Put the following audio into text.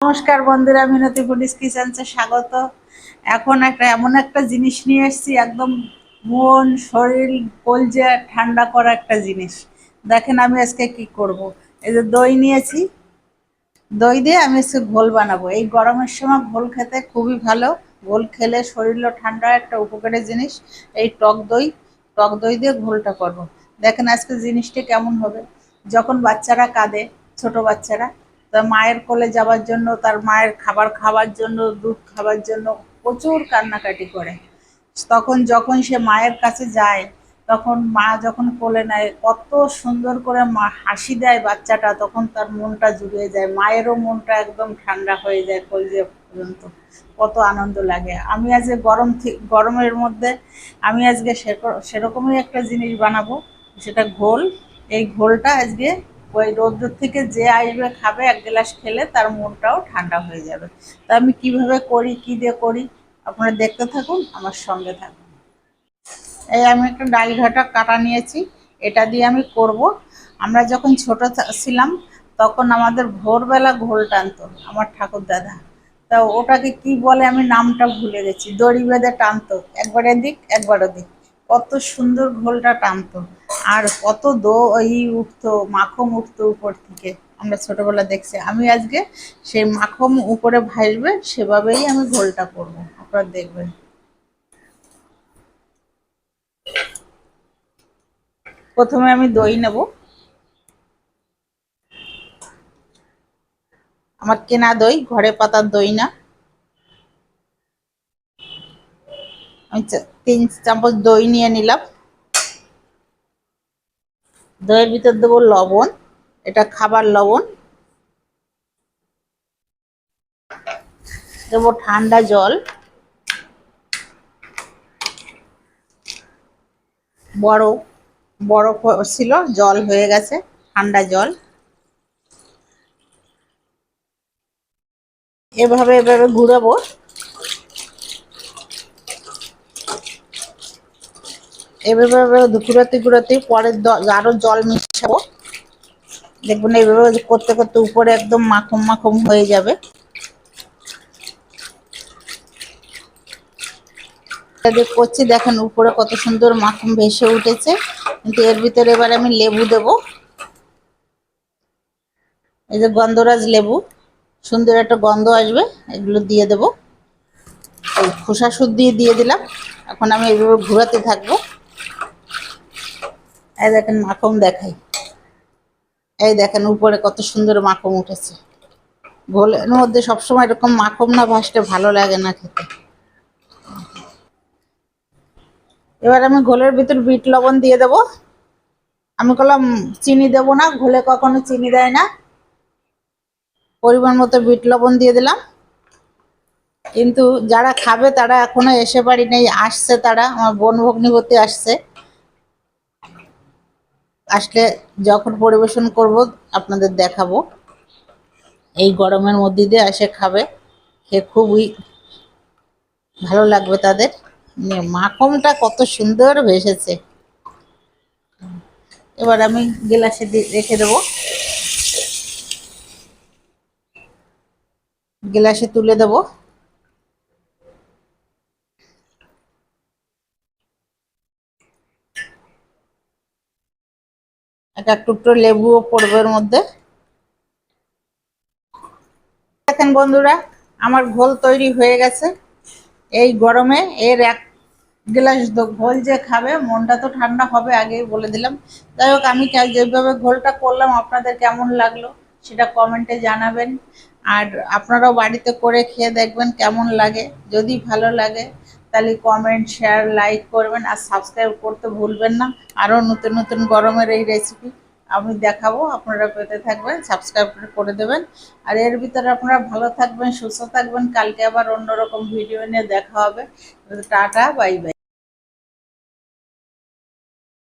নমস্কার বন্ধুরা, মিনতি ফুডিস কিচেন্সে স্বাগত। এখন একটা এমন একটা জিনিস নিয়ে এসেছি, একদম মন, শরীর, কলজে ঠান্ডা করা একটা জিনিস। দেখেন আমি আজকে কি করব। এই যে দই নিয়েছি, দই দিয়ে আমি আজকে ঘোল বানাবো। এই গরমের সময় ঘোল খেতে খুবই ভালো। ঘোল খেলে শরীরও ঠান্ডা একটা উপকারী জিনিস। এই টক দই টক দই দিয়ে ঘোলটা করব। দেখেন আজকে জিনিসটা কেমন হবে। যখন বাচ্চারা কাঁদে, ছোট বাচ্চারা তার মায়ের কোলে যাওয়ার জন্য, তার মায়ের খাবার খাওয়ার জন্য, দুধ খাওয়ার জন্য প্রচুর কান্নাকাটি করে। তখন যখন সে মায়ের কাছে যায়, তখন মা যখন কোলে নেয়, কত সুন্দর করে মা হাসি দেয় বাচ্চাটা, তখন তার মনটা জুড়িয়ে যায়। মায়েরও মনটা একদম ঠান্ডা হয়ে যায় কলজে পর্যন্ত। কত আনন্দ লাগে। আমি আজকে গরম গরমের মধ্যে আমি আজকে সেরকমই একটা জিনিস বানাবো, সেটা ঘোল। এই ঘোলটা আজকে ওই রৌদ্র থেকে যে আসবে, খাবে, এক গ্লাস খেলে তার মনটাও ঠান্ডা হয়ে যাবে। তা আমি কীভাবে করি, কী দিয়ে করি, আপনারা দেখতে থাকুন, আমার সঙ্গে থাকুন। এই আমি একটা ডাল ঘাটা কাটা নিয়েছি, এটা দিয়ে আমি করব। আমরা যখন ছোট ছিলাম, তখন আমাদের ভোরবেলা ঘোল টানতো আমার ঠাকুর দাদা। তা ওটাকে কি বলে আমি নামটা ভুলে গেছি, দড়ি বেঁধে টানতো, একবার এদিক, একবার ওদিক। কত সুন্দর ঘোলটা টানতো। আর কত দই উঠতো মাখম উঠতো উপর থেকে। আমরা ছোটবেলা দেখছি। আমি আজকে সেই মাখম উপরে ভাসবে সেভাবেই আমি ঘোলটা করব। আপনারা দেখবেন। প্রথমে আমি দই নেব। আমার কেনা দই, ঘরে পাতার দই না। আমি তিন চামচ দই নিয়ে নিলাম। দইয়ের ভিতর দেবো লবণ, এটা খাবার লবণ। দেবো ঠান্ডা জল। বরফ বরফ ছিল, জল হয়ে গেছে, ঠান্ডা জল। এভাবে এভাবে ঘুরাবো। এভাবে ঘুরাতে ঘুরাতে পরে আরও জল মিশাবো। দেখবেন এইভাবে করতে করতে উপরে একদম মাখম মাখম হয়ে যাবে। করছি, দেখেন উপরে কত সুন্দর মাখন ভেসে উঠেছে। কিন্তু এর ভিতরে এবার আমি লেবু দেব। এই যে গন্ধরাজ লেবু, সুন্দর একটা গন্ধ আসবে, এগুলো দিয়ে দেব। খোসা সুদ দিয়ে দিয়ে দিলাম। এখন আমি এইভাবে ঘুরাতে থাকব। এই দেখেন মাখন দেখাই। এই দেখেন উপরে কত সুন্দর মাখন উঠেছে। ঘোলের মধ্যে সবসময় এরকম মাখন না ভাসতে ভালো লাগে না খেতে। এবার আমি ঘোলের ভিতর বিট লবণ দিয়ে দেব। আমি বললাম চিনি দেব না, ঘোলে কখনো চিনি দেয় না। পরিমাণ মতো বিট লবণ দিয়ে দিলাম। কিন্তু যারা খাবে তারা এখনও এসে পারি নেই, আসছে তারা, আমার বোন ভগ্নিপতি আসছে। আসলে যখন পরিবেশন করব, আপনাদের দেখাবো। এই গরমের মধ্যে দিয়ে এসে খাবে। খেয়ে খুবই ভালো লাগবে তাদের। মাখনটা কত সুন্দর ভেসেছে। এবার আমি গ্লাসে রেখে দেব। গ্লাসে তুলে দেব। একটা টুকরো লেবুও পড়বে এর মধ্যে। দেখেন বন্ধুরা, আমার ঘোল তৈরি হয়ে গেছে। এই গরমে এর এক গ্লাস ঘোল যে খাবে, মনটা তো ঠান্ডা হবে আগেই বলে দিলাম। যাই হোক, আমি যেভাবে ঘোলটা করলাম, আপনাদের কেমন লাগল সেটা কমেন্টে জানাবেন। আর আপনারাও বাড়িতে করে খেয়ে দেখবেন কেমন লাগে। যদি ভালো লাগে তাহলে কমেন্ট শেয়ার লাইক করবেন আর সাবস্ক্রাইব করতে ভুলবেন না। আরও নতুন নতুন গরমের এই রেসিপি আমি দেখাবো, আপনারা পেতে থাকবেন সাবস্ক্রাইব করে দেবেন। আর এর ভিতরে আপনারা ভালো থাকবেন, সুস্থ থাকবেন। কালকে আবার অন্যরকম ভিডিও নিয়ে দেখা হবে। Tata bye bye